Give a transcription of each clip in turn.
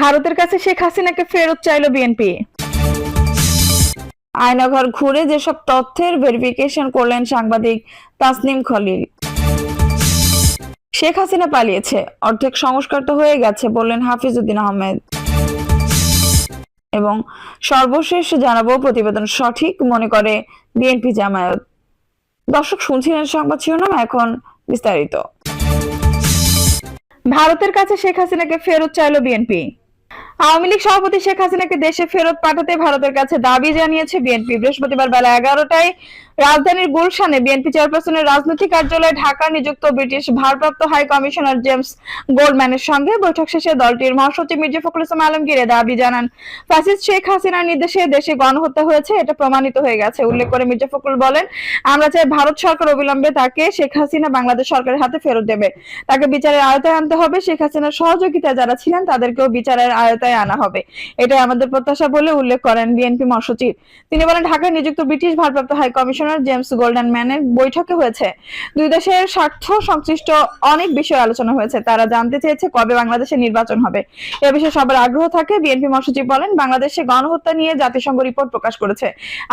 ভারতের কাছে শেখ হাসিনাকে ফেরত চাইল বিএনপি। আয়নাঘর ঘুরে যেসব তথ্যের ভেরিফিকেশন করলেন সাংবাদিক তাসনিম খলিল। শেখ হাসিনা পালিয়েছে, অর্ধেক সংস্কার তো হয়ে গেছে বললেন হাফিজউদ্দিন আহমেদ। এবং সর্বশেষ জানাব প্রতিবেদন সঠিক, মনে করে বিএনপি জামায়াত। দর্শক, শুনছিলেন সংবাদ শিরোনাম, এখন বিস্তারিত। ভারতের কাছে শেখ হাসিনাকে ফেরত চাইল বিএনপি। আওয়ামী লীগ সভাপতি শেখ হাসিনাকে দেশে ফেরত পাঠাতে ভারতের কাছে দাবি জানিয়েছে বিএনপি। বৃহস্পতিবার বেলা এগারোটায় রাজধানীর গুলশানে বিএনপি চেয়ারপারসনের রাজনৈতিক কার্যালয়ে ঢাকা নিযুক্ত ব্রিটিশ ভারপ্রাপ্ত হাই কমিশনার জেমস গোল্ডম্যানের সঙ্গে বৈঠক শেষে দলটির মহাসচিব মির্জা ফখরুল ইসলাম আলমগীর দাবি জানান। ফ্যাসিস্ট শেখ হাসিনার নির্দেশে দেশে গণহত্যা হয়েছে, এটা প্রমাণিত হয়ে গেছে, উল্লেখ করে মির্জা ফখরুল বলেন, আমরা চাই ভারত সরকার অবিলম্বে তাকে, শেখ হাসিনা বাংলাদেশ সরকারের হাতে ফেরত দেবে। তাকে বিচারের আয়তায় আনতে হবে, শেখ হাসিনার সহযোগিতায় যারা ছিলেন তাদেরকেও বিচারের আয়তায় আনা হবে। এটাই আমাদের প্রত্যাশা বলে উল্লেখ করেন বিএনপি মহাসচিব। তিনি বলেন ঢাকায় নিযুক্ত ব্রিটিশ ভারপ্রাপ্ত হাই কমিশনার জেমস গোল্ডেন ম্যানের বৈঠকে হয়েছে। দুই দেশের স্বার্থ সংশ্লিষ্ট অনেক বিষয় আলোচনা হয়েছে। তারা জানতে চেয়েছে কবে বাংলাদেশে নির্বাচন হবে। এ বিষয়ে সবার আগ্রহ থাকে, বিএনপি মহাসচিব বলেন, বাংলাদেশে গণহত্যা নিয়ে জাতিসংঘ রিপোর্ট প্রকাশ করেছে।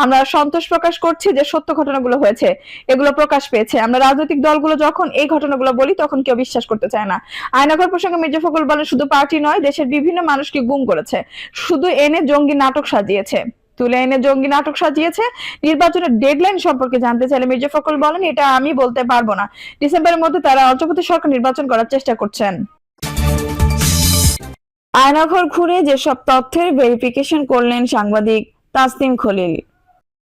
আমরা সন্তোষ প্রকাশ করছি যে সত্য ঘটনাগুলো হয়েছে, এগুলো প্রকাশ পেয়েছে। আমরা রাজনৈতিক দলগুলো যখন এই ঘটনাগুলো বলি, তখন কেউ বিশ্বাস করতে চায় না। আয়নাঘর প্রসঙ্গে মির্জা ফখরুল বলেন, শুধু পার্টি নয়, দেশের বিভিন্ন মানুষকে গুম করেছে। শুধু এনে জঙ্গি নাটক সাজিয়েছে। তুলে এনে জঙ্গি নাটক সাজিয়েছে। নির্বাচনের ডেডলাইন সম্পর্কে জানতে চাইলে মির্জা ফখরুল বলেন, এটা আমি বলতে পারব না। ডিসেম্বরের মধ্যে তারা অন্তর্বর্তী সরকার নির্বাচন করার চেষ্টা করছেন। আয়নাঘর ঘুরে যেসব তথ্যের ভেরিফিকেশন করলেন সাংবাদিক তাসনিম খলিল।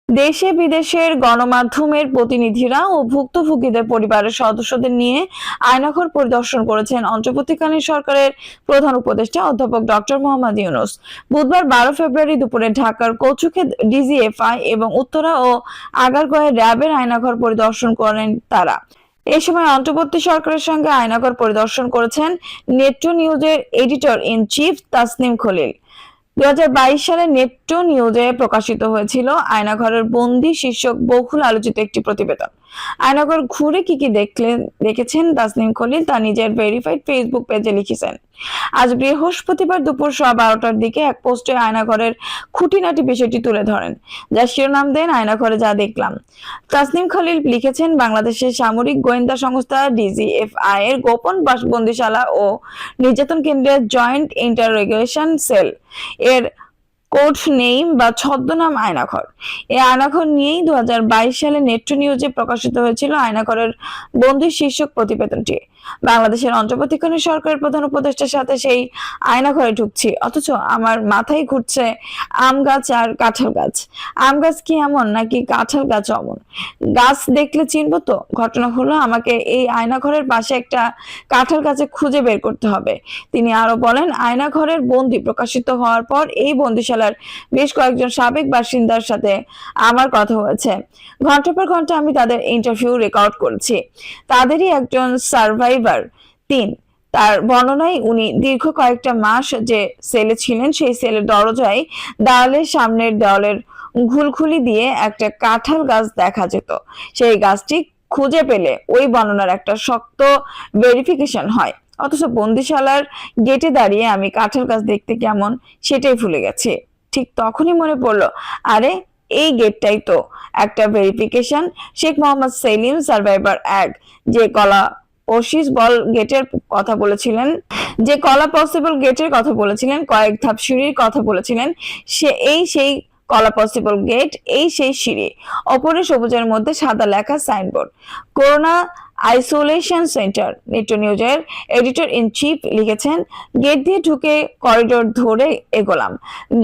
দেশে বিদেশের গণমাধ্যমের প্রতিনিধিরা ও ভুক্তভোগীদের পরিবারের সদস্যদের নিয়ে আয়নাঘর পরিদর্শন করেছেন অন্তর্বর্তীকালীন সরকারের প্রধান উপদেষ্টা অধ্যাপক ডক্টর মোহাম্মদ ইউনুস। বুধবার বারো ফেব্রুয়ারি দুপুরে ঢাকার কচুক্ষেত ডিজিএফআই এবং উত্তরা ও আগারগড়ে র্যাবের আয়নাঘর পরিদর্শন করেন তারা। এই সময় অন্তর্বর্তী সরকারের সঙ্গে আয়নাঘর পরিদর্শন করেছেন নেট্রো নিউজের editor in chief Tasnim Khalil. দু হাজার বাইশ সালে নেট্রো নিউজে প্রকাশিত হয়েছিল আয়নাঘরের বন্দি শীর্ষক বহুল আলোচিত একটি প্রতিবেদন। আয়নাঘর ঘুরে কি কি দেখলেন দেখেছেন তাসনিম খলিল, তা নিজের ভেরিফাইড ফেসবুক পেজে লিখেছেন। আজ বৃহস্পতিবার দুপুর সোয়া বারোটার দিকে এক পোস্টে আয়নাঘরের খুঁটিনাটি বিষয়টি তুলে ধরেন, যা শিরোনাম দেন আয়নাঘরে যা দেখলাম। তাসনিম খলিল লিখেছেন, বাংলাদেশের সামরিক গোয়েন্দা সংস্থা ডিজিএফআই এর গোপন বাস- বন্দিশালা ও নির্যাতন কেন্দ্রের জয়েন্ট ইন্টারোগেশন সেল এর কোড নেইম বা ছদ্মনাম আয়নাঘর। এই আয়নাঘর নিয়েই দু হাজার বাইশ সালে নেট্রো নিউজে প্রকাশিত হয়েছিল আয়নাঘরের বন্দি শীর্ষক প্রতিবেদনটি। বাংলাদেশের অন্তর্বর্তীকালীন সরকারের প্রধান উপদেষ্টার সাথে সেই আয়নাঘরে ঢুকছি। অথচ আমার মাথায় ঘুরছে আম গাছ আর কাঁঠাল গাছ। আম গাছ কি এমন নাকি কাঁঠাল গাছ অমন? গাছ দেখলে চিনবো তো? ঘটনা হলো আমাকে এই আয়নাঘরের পাশে একটা কাঁঠাল গাছে খুঁজে বের করতে হবে। তিনি আরও বলেন, আয়নাঘরের বন্দি প্রকাশিত হওয়ার পর এই বন্দিশালার বেশ কয়েকজন সাবেক বাসিন্দার সাথে আমার কথা হয়েছে। ঘণ্টা পর ঘণ্টা আমি তাদের ইন্টারভিউ রেকর্ড করেছি। তাদেরই একজন সার্ভাইভার তিন, তার বর্ণনায় উনি দীর্ঘ কয়েকটা মাস যে সেলে ছিলেন, সেই সেলের দরজায় দেওয়ালের সামনের দেওয়ালের ঘুলঘুলি দিয়ে একটা কাঁঠাল গাছ দেখা যেত। সেই গাছটি খুঁজে পেলে ওই বর্ণনার একটা শক্ত ভেরিফিকেশন হয়। অথচ বন্দিশালার গেটে দাঁড়িয়ে আমি কাঁঠাল গাছ দেখতে কেমন সেটাই ভুলে গেছি। ঠিক তখনই মনে পড়ল, আরে, এই গেটটাই তো একটা ভেরিফিকেশন শেখ মোহাম্মদ সেলিম সার্ভাইভার এক, যে কলা ওশিস বল গেটের কথা বলেছিলেন, যে কলা পসিবল গেটের কথা বলেছিলেন, কয়েক ধাপ সিঁড়ির কথা বলেছিলেন, সে এই সেই কলা পসিবল গেট এই সেই সিঁড়ি, অপরে সবুজের মধ্যে সাদা লেখা signboard corona isolation centre. Netro নিউজের এডিটর ইন চিফ লিখেছেন, গেট দিয়ে ঢুকে করিডোর ধরে এগোলাম।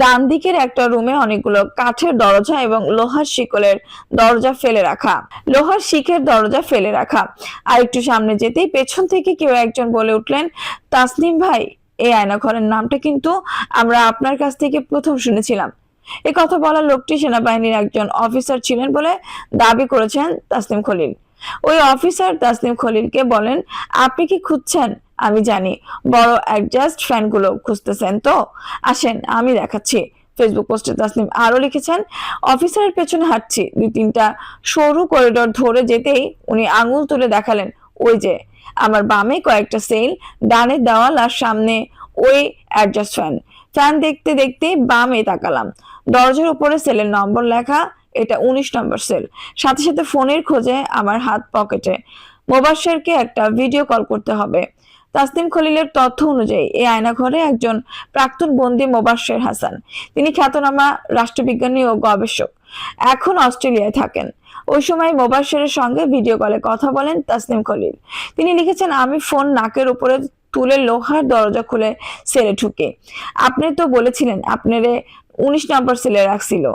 ডান দিকের একটা রুমে অনেকগুলো কাঠের দরজা এবং লোহার শিকলের দরজা ফেলে রাখা। লোহার শিখের দরজা ফেলে রাখা। আর একটু সামনে যেতেই পেছন থেকে কেউ একজন বলে উঠলেন, তাসনিম ভাই, এই আয়নাঘরের নামটা কিন্তু আমরা আপনার কাছ থেকে প্রথম শুনেছিলাম। এ কথা বলা লোকটি সেনাবাহিনীর একজন অফিসার ছিলেন বলে দাবি করেছেন তাসনিম খলিল। ওই অফিসার তাসনিম খলিলকে বলেন, আপনি কি খুঁজছেন? আমি জানি। বড় অ্যাডজাস্ট ফ্যানগুলো খুঁজতেছেন তো? আসেন, আমি দেখাচ্ছি। ফেসবুক পোস্টে তাসনিম আরও লিখেছেন, অফিসারের পেছনে হাঁটছি। দুই তিনটা সরু করিডোর ধরে যেতেই উনি আঙুল তুলে দেখালেন, ওই যে, আমার বামে কয়েকটা সেল ডানের দেওয়াল আর সামনে ওই অ্যাডজাস্ট ফ্যান। ফ্যান দেখতে দেখতে বামে তাকালাম। দরজার উপরে সেলের নম্বর লেখা এটা উনিশ নম্বর সেল। সাথে সাথে ফোনের খোঁজে আমার হাত পকেটে। মোবাশ্বেরকে একটা ভিডিও কল করতে হবে। তাসনিম খলিলের তথ্য অনুযায়ী এই আয়নাঘরে একজন প্রাক্তন বন্দী মোবাশ্বের হাসান। তিনি খ্যাতনামা রাষ্ট্রবিজ্ঞানী ও গবেষক। এখন অস্ট্রেলিয়ায় থাকেন। ওই সময় মোবাশ্বেরের সঙ্গে ভিডিও কলে কথা বলেন তাসনিম খলিল। তিনি লিখেছেন, আমি ফোন নাকের উপরে তুলে লোহার দরজা খুলে সেলে ঢুকে। আপনি তো বলেছিলেন আপনারে উনিশ নম্বর সেলে রাখছিল।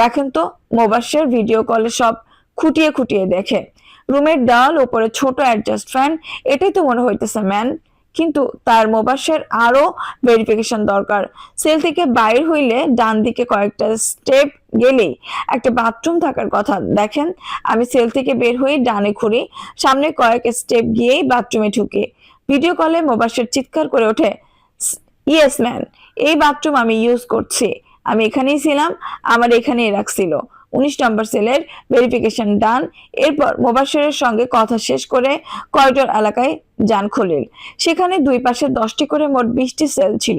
দেখেন তো মোবাশ্বের ভিডিও কলে সব খুঁটিয়ে খুঁটিয়ে দেখে। রুমের দেওয়াল ওপরে ছোট অ্যাডজাস্ট ফ্যান এটাই তো মনে হইতেছে ম্যান কিন্তু তার মোবাশ্বের আরও ভেরিফিকেশন দরকার। সেল থেকে বাইর হইলে ডান দিকে কয়েকটা স্টেপ গেলেই একটা বাথরুম থাকার কথা। দেখেন, আমি সেল থেকে বের হয়ে ডানে ঘুরি, সামনে কয়েক স্টেপ গিয়েই বাথরুমে ঢুকি। ভিডিও কলে মোবাশ্বের চিৎকার করে ওঠে ইয়েস ম্যান এই বাথরুম আমি ইউজ করছি। আমি এখানেই ছিলাম, আমার এখানেই রাখছিল। উনিশ নম্বর সেলের ভেরিফিকেশন ডান এরপর মোবাশ্বেরের সঙ্গে কথা শেষ করে করিডোর এলাকায় যান খলিল। সেখানে দুই পাশে দশটি করে মোট বিশটি সেল ছিল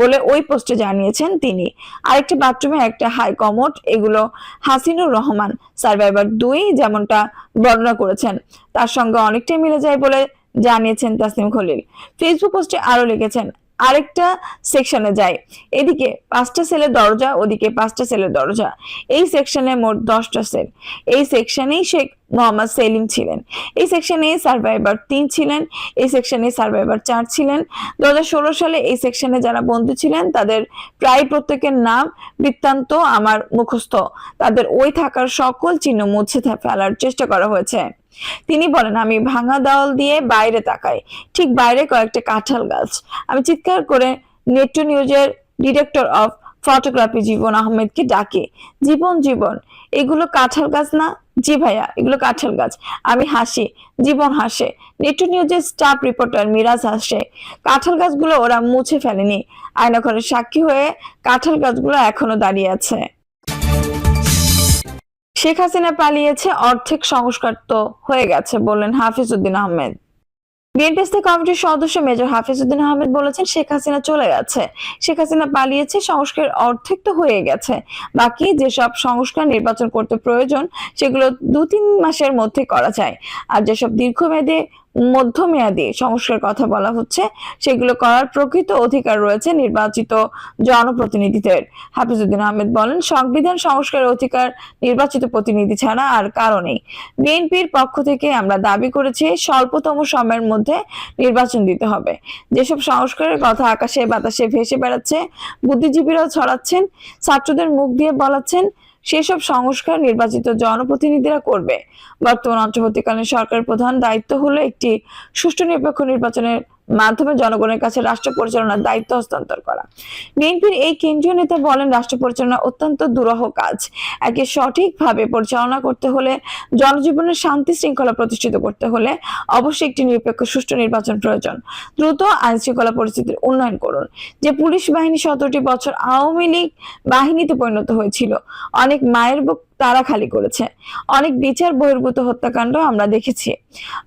বলে ওই পোস্টে জানিয়েছেন তিনি। আরেকটি বাথরুমে একটা হাই কমোড এগুলো হাসিনুর রহমান সার্ভাইভার দুই যেমনটা বর্ণনা করেছেন, তার সঙ্গে অনেকটাই মিলে যায় বলে জানিয়েছেন তাসনিম খলিল। ফেসবুক পোস্টে আরও লিখেছেন আরেকটা সেকশনে যায় এদিকে পাঁচটা সেলের দরজা, ওদিকে পাঁচটা সেলের দরজা। এই সেকশনে মোট দশটা সেল। এই সেকশনেই শেখ মোহাম্মদ সেলিম ছিলেন। এই সেকশনে সার্ভাইভার তিন ছিলেন। এই সেকশনে সার্ভাইভার চার ছিলেন। দু হাজার ষোলো সালে এই সেকশনে যারা বন্ধু ছিলেন, তাদের প্রায় প্রত্যেকের নাম বৃত্তান্ত আমার মুখস্থ। তাদের ওই থাকার সকল চিহ্ন মুছে ফেলার চেষ্টা করা হয়েছে। তিনি বলেন, আমি ভাঙা দেওয়াল দিয়ে বাইরে তাকাই। ঠিক বাইরে কয়েকটা কাঁঠাল গাছ। আমি চিৎকার করে নেট্রো নিউজের ডিরেক্টর অফ ফটোগ্রাফি জীবন আহমেদকে ডাকে, জীবন জীবন, এগুলো কাঁঠাল গাছ না? জি ভাইয়া, এগুলো কাঁঠাল গাছ। আমি হাসি, জীবন হাসে। নেট্রো নিউজের স্টাফ রিপোর্টার মিরাজ হাসে, কাঁঠাল গাছগুলো ওরা মুছে ফেলেনি। আয়নাঘরের সাক্ষী হয়ে কাঁঠাল গাছগুলো এখনও দাঁড়িয়ে আছে। শেখ হাসিনা পালিয়েছে, অর্ধেক সংস্কার তো হয়ে গেছে বললেন হাফিজউদ্দিন আহমেদ। বিএনপি কমিটির সদস্য মেজর হাফিজউদ্দিন আহমেদ বলেছেন, শেখ হাসিনা চলে গেছে। শেখ হাসিনা পালিয়েছে সংস্কার অর্ধেক তো হয়ে গেছে। বাকি যেসব সংস্কার নির্বাচন করতে প্রয়োজন, সেগুলো দু তিন মাসের মধ্যে করা যায়। আর যেসব দীর্ঘমেয়াদী মধ্যমেয়াদী সংস্কার কথা বলা হচ্ছে। সেগুলো করার প্রকৃত অধিকার রয়েছে নির্বাচিত জনপ্রতিনিধিদের। হাফিজউদ্দিন আহমেদ বলেন, সংবিধান সংস্কারের অধিকার নির্বাচিত প্রতিনিধি ছাড়া আর কারও নেই। বিএনপির পক্ষ থেকে আমরা দাবি করেছি, স্বল্পতম সময়ের মধ্যে নির্বাচন দিতে হবে। যেসব সংস্কারের কথা আকাশে বাতাসে ভেসে বেড়াচ্ছে, বুদ্ধিজীবীরাও ছড়াচ্ছেন, ছাত্রদের মুখ দিয়ে বলাচ্ছেন সেসব সংস্কার নির্বাচিত জনপ্রতিনিধিরা করবে। বর্তমান অন্তর্বর্তীকালীন সরকারের প্রধান দায়িত্ব হলো একটি সুষ্ঠু নিরপেক্ষ নির্বাচনের মাধ্যমে জনগণের কাছে রাষ্ট্র পরিচালনার দায়িত্ব হস্তান্তর করা। বিএনপির এই কেন্দ্রীয় নেতা বলেন, রাষ্ট্র পরিচালনা অত্যন্ত দুরূহ কাজ। একে সঠিকভাবে পরিচালনা করতে হলে, জনজীবনের শান্তি শৃঙ্খলা প্রতিষ্ঠিত করতে হলে অবশ্যই একটি নিরপেক্ষ সুষ্ঠু নির্বাচন প্রয়োজন। দ্রুত আইন শৃঙ্খলা পরিস্থিতির উন্নয়ন করুন। যে পুলিশ বাহিনী সতেরোটি বছর আওয়ামী লীগ বাহিনীতে পরিণত হয়েছিল, অনেক মায়ের বুক তারা খালি করেছে। অনেক বিচার বহির্ভূত হত্যাকাণ্ড আমরা দেখেছি।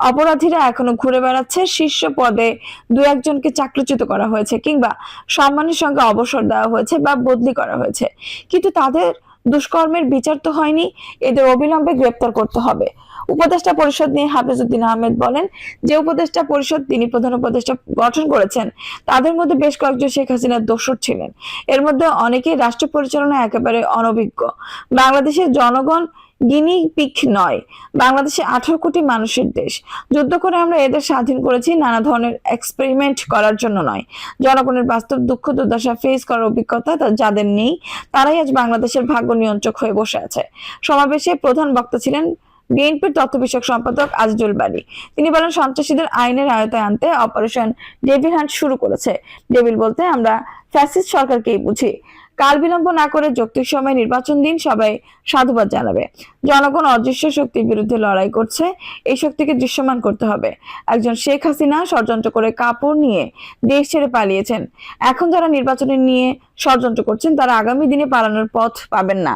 অপরাধীরা এখনও ঘুরে বেড়াচ্ছে, শীর্ষ পদে দু একজনকে চাকরিচ্যুত করা হয়েছে কিংবা সম্মানের সঙ্গে অবসর দেওয়া হয়েছে বা বদলি করা হয়েছে। কিন্তু তাদের দুষ্কর্মের বিচার তো হয়নি, এদের অবিলম্বে গ্রেপ্তার করতে হবে। উপদেষ্টা পরিষদ নিয়ে হাফিজউদ্দিন আহমেদ বলেন যে উপদেষ্টা পরিষদ, তিনি প্রধান উপদেষ্টা গঠন করেছেন, তাদের মধ্যে বেশ কয়েকজন শেখ হাসিনার দোসর ছিলেন। এর মধ্যে অনেকেই রাষ্ট্র পরিচালনায় একেবারে অনভিজ্ঞ। বাংলাদেশের জনগণ গিনি পিক নয়। বাংলাদেশে আঠারো কোটি মানুষের দেশ। যুদ্ধ করে আমরা এদের স্বাধীন করেছি নানা ধরনের এক্সপেরিমেন্ট করার জন্য নয়। জনগণের বাস্তব দুঃখ দুর্দশা ফেস করার অভিজ্ঞতা যাদের নেই, তারাই আজ বাংলাদেশের ভাগ্য নিয়ন্ত্রক হয়ে বসে আছে। সমাবেশে প্রধান বক্তা ছিলেন বিএনপির তথ্য বিষয়ক সম্পাদক আজিজুল বাড়ি তিনি বলেন, সন্ত্রাসীদের আইনের আয়তায় আনতে অপারেশন ডেভিল হান্ট শুরু করেছে। ডেভিল বলতে, আমরা ফ্যাসিস্ট সরকারকেই বুঝি। কাল বিলম্ব না করে যৌক্তিক সময় নির্বাচন দিন সবাই সাধুবাদ জানাবে। জনগণ অদৃশ্য শক্তির বিরুদ্ধে লড়াই করছে। এই শক্তিকে দৃশ্যমান করতে হবে। একজন শেখ হাসিনা ষড়যন্ত্র করে কাপড় নিয়ে দেশ ছেড়ে পালিয়েছেন। এখন যারা নির্বাচনে নিয়ে ষড়যন্ত্র করছেন, তারা আগামী দিনে পালানোর পথ পাবেন না।